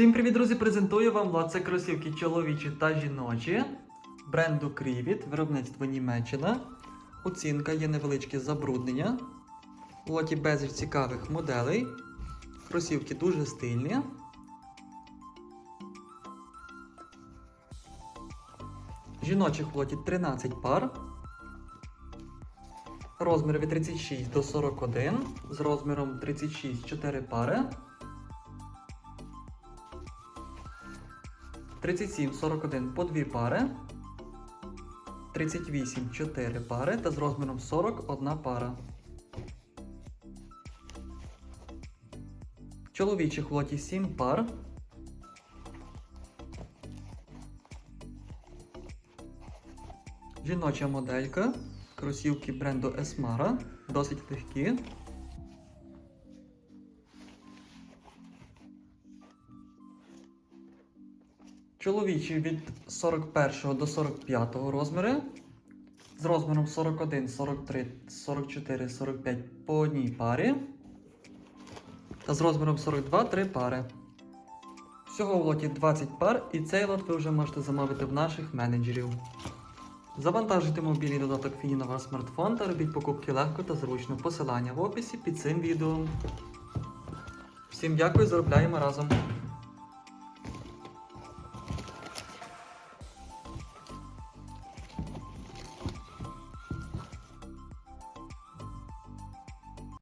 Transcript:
Всім привіт, друзі! Презентую вам лот. Це кросівки чоловічі та жіночі бренду Крівіт, виробництво Німеччина. Оцінка є невеличке забруднення. У лоті безліч цікавих моделей. Кросівки дуже стильні. Жіночих в лоті 13 пар. Розмір від 36 до 41. З розміром 36 4 пари. 37, 41 по 2 пари. 38, 4 пари та з розміром 40 одна пара. Чоловічих в лоті 7 пар. Жіноча моделька. Кросівки бренду Esmara. Досить легкі. Чоловічі від 41 до 45 розміри. З розміром 41, 43, 44, 45 по одній парі. Та з розміром 42 3 пари. Всього в лоті 20 пар, і цей лот ви вже можете замовити в наших менеджерів. Завантажуйте мобільний додаток Фіні на ваш смартфон та робіть покупки легко та зручно. Посилання в описі під цим відео. Всім дякую, заробляємо разом!